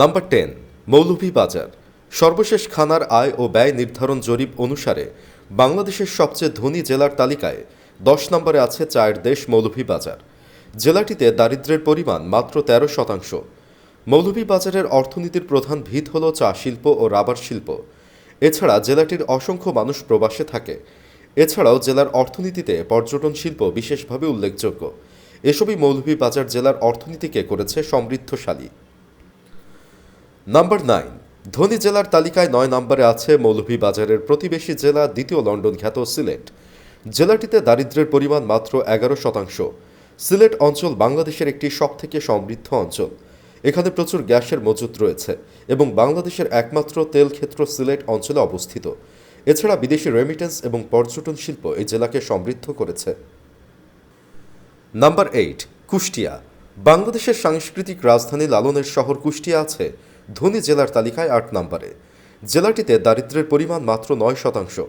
Number ten Moulvibazar সর্বশেষ খানার আয় ও ব্যয় নির্ধারণ জরিপ অনুসারে বাংলাদেশের সবচেয়ে ধনী জেলার তালিকায় দশ নম্বরে আছে চায়ের দেশ মৌলভীবাজার জেলাটিতে দারিদ্র্যের পরিমাণ মাত্র তেরো শতাংশ। মৌলভীবাজারের অর্থনীতির প্রধান ভিত হল চা শিল্প ও রাবার শিল্প। এছাড়া জেলাটির অসংখ্য মানুষ প্রবাসে থাকে। এছাড়াও জেলার অর্থনীতিতে পর্যটন শিল্প বিশেষভাবে উল্লেখযোগ্য। এসবই মৌলভীবাজার জেলার অর্থনীতিকে করেছে সমৃদ্ধশালী। নাম্বার নাইন ধনী জেলার তালিকায় নয় নম্বরে আছে মৌলভীবাজারের প্রতিবেশী জেলা, দ্বিতীয় লন্ডন খ্যাত সিলেট। জেলাটিতে দারিদ্র্যের পরিমাণ মাত্র এগারো শতাংশ। সিলেট অঞ্চল বাংলাদেশের একটি সবথেকে সমৃদ্ধ অঞ্চল। এখানে প্রচুর গ্যাসের মজুত রয়েছে এবং বাংলাদেশের একমাত্র তেল ক্ষেত্র সিলেট অঞ্চলে অবস্থিত। এছাড়া বিদেশি রেমিটেন্স এবং পর্যটন শিল্প এই জেলাকে সমৃদ্ধ করেছে। Number eight Kushtia. বাংলাদেশের সাংস্কৃতিক রাজধানী লালনের শহর কুষ্টিয়া আছে। ধনী জেলার তালিকায় আট নম্বরে। জেলাটিতে দারিদ্র্যের পরিমাণ মাত্র নয় শতাংশ।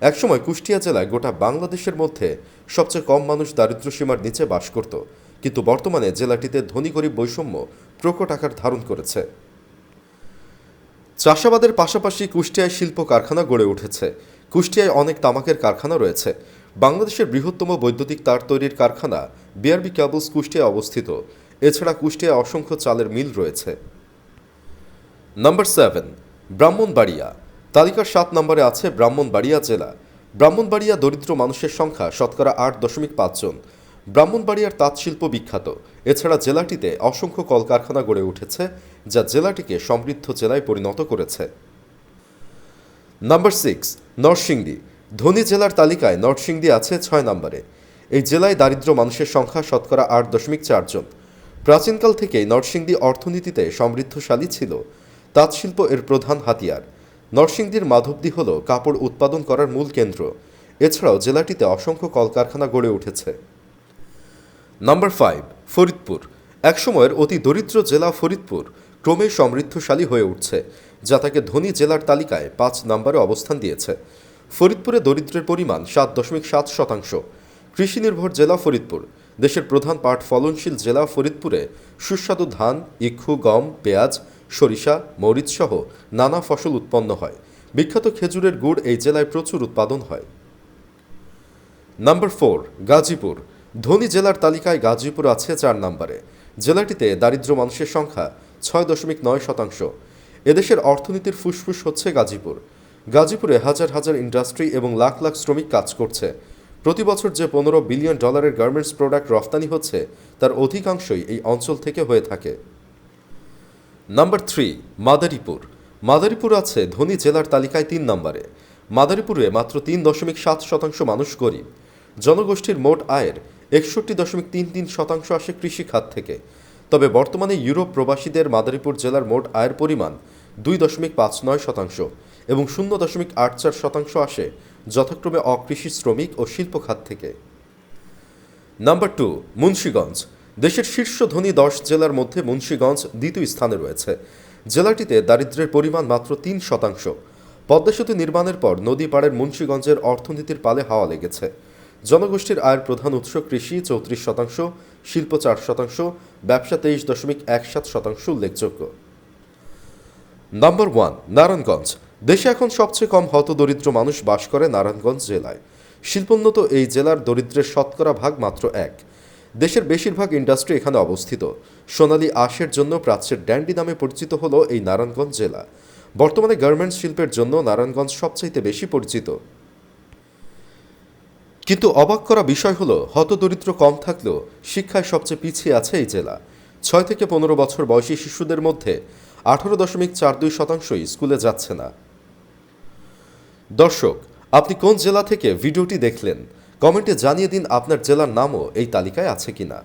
একসময় কুষ্টিয়া জেলায় গোটা বাংলাদেশের মধ্যে সবচেয়ে কম মানুষ দারিদ্র্য সীমার নিচে বাস করত। কিন্তু বর্তমানে জেলাটিতে ধনী গরিব বৈষম্য প্রকট আকার ধারণ করেছে। চাষাবাদের পাশাপাশি কুষ্টিয়ায় শিল্প কারখানা গড়ে উঠেছে। কুষ্টিয়ায় অনেক তামাকের কারখানা রয়েছে। বাংলাদেশের বৃহত্তম বৈদ্যুতিক তার তৈরির কারখানা বিআরবি ক্যাবলস কুষ্টিয়ায় অবস্থিত। এছাড়া কুষ্টিয়ায় অসংখ্য চালের মিল রয়েছে। Number seven Brahmanbaria. তালিকার সাত নম্বরে আছে ব্রাহ্মণবাড়িয়া জেলা। ব্রাহ্মণবাড়িয়া দরিদ্র মানুষের সংখ্যা শতকরা আট দশমিক পাঁচজন ব্রাহ্মণবাড়িয়ার তাঁতশিল্প বিখ্যাত। এছাড়া জেলাটিতে অসংখ্য কলকারখানা গড়ে উঠেছে, যা জেলাটিকে সমৃদ্ধ জেলায় পরিণত করেছে। Number six Narsingdi. ধনী জেলার তালিকায় নরসিংদী আছে ছয় নম্বরে। এই জেলায় দারিদ্র মানুষের সংখ্যা শতকরা আট দশমিক চারজন প্রাচীনকাল থেকেই নরসিংদী অর্থনীতিতে সমৃদ্ধশালী ছিল। তাঁতশিল্প এর প্রধান হাতিয়ার। নরসিংদীর মাধবদী হল কাপড় উৎপাদন করার মূল কেন্দ্র। এছাড়াও জেলাটিতে অসংখ্য কলকারখানা গড়ে উঠেছে। Number five, Faridpur. একসময়ের অতি দরিদ্র জেলা ফরিদপুর ক্রমে সমৃদ্ধশালী হয়ে উঠছে, যা তাকে ধনী জেলার তালিকায় পাঁচ নম্বরে অবস্থান দিয়েছে। ফরিদপুরে দরিদ্রের পরিমাণ সাত দশমিক সাত শতাংশ। কৃষি নির্ভর জেলা ফরিদপুর। দেশের প্রধান পাট ফলনশীল জেলা ফরিদপুরে সুস্বাদু ধান, ইক্ষু, গম, পেঁয়াজ সরিষা, মরিচ সহ নানা ফসল উৎপন্ন হয়। বিখ্যাত খেজুরের গুড় এই জেলায় প্রচুর উৎপাদন হয়। Number four, Gazipur. ধনী জেলার তালিকায় গাজীপুর আছে চার নম্বরে। জেলাটিতে দারিদ্র মানুষের সংখ্যা ছয় দশমিক নয় শতাংশ। এদেশের অর্থনীতির ফুসফুস হচ্ছে গাজীপুর। গাজীপুরে হাজার হাজার ইন্ডাস্ট্রি এবং লাখ লাখ শ্রমিক কাজ করছে। প্রতি বছর যে পনেরো বিলিয়ন ডলারের গার্মেন্টস প্রোডাক্ট রফতানি হচ্ছে, তার অধিকাংশই এই অঞ্চল থেকে হয়ে থাকে। Number three Madaripur. মাদারীপুর আছে ধনী জেলার তালিকায় তিন নম্বরে। মাদারীপুরে মাত্র তিন দশমিক সাত শতাংশ মানুষ গরিব। জনগোষ্ঠীর মোট আয়ের একষট্টি দশমিক তিন তিন শতাংশ আসে কৃষি খাত থেকে। তবে বর্তমানে ইউরোপ প্রবাসীদের মাদারীপুর জেলার মোট আয়ের পরিমাণ দুই দশমিক পাঁচ নয় শতাংশ এবং শূন্য দশমিক আট চার শতাংশ আসে যথাক্রমে অকৃষি শ্রমিক ও শিল্প খাত থেকে। Number two Munshiganj. দেশের শীর্ষ ধনী দশ জেলার মধ্যে মুন্সীগঞ্জ দ্বিতীয় স্থানে রয়েছে। জেলাটিতে দারিদ্র্যের পরিমাণ মাত্র তিন শতাংশ। পদ্মা সেতু নির্মাণের পর নদী পাড়ের মুন্সীগঞ্জের অর্থনীতির পালে হাওয়া লেগেছে। জনগোষ্ঠীর আয়ের প্রধান উৎস কৃষি চৌত্রিশ শতাংশ, শিল্প চার শতাংশ, ব্যবসা তেইশ দশমিক এক সাত শতাংশ উল্লেখযোগ্য। Number one, Narayanganj. দেশে এখন সবচেয়ে কম হতদরিদ্র মানুষ বাস করে নারায়ণগঞ্জ জেলায়। শিল্পোন্নত এই জেলার দরিদ্রের শতকরা ভাগ মাত্র এক। দেশের বেশিরভাগ ইন্ডাস্ট্রি এখানে অবস্থিত। সোনালী আঁশের জন্য প্রাচ্যের ড্যান্ডি নামে পরিচিত হল এই নারায়ণগঞ্জ জেলা। বর্তমানে গার্মেন্টস শিল্পের জন্য নারায়ণগঞ্জ সবচাইতে বেশি পরিচিত। কিন্তু অবাক করা বিষয় হলো, হতদরিদ্র কম থাকলেও শিক্ষায় সবচেয়ে পিছিয়ে আছে এই জেলা। ছয় থেকে পনেরো বছর বয়সী শিশুদের মধ্যে আঠারো দশমিক চার দুই শতাংশই স্কুলে যাচ্ছে না। দর্শক, আপনি কোন জেলা থেকে ভিডিওটি দেখলেন? কমেন্টে জানিয়ে দিন আপনার জেলার নামও এই তালিকায় আছে কিনা।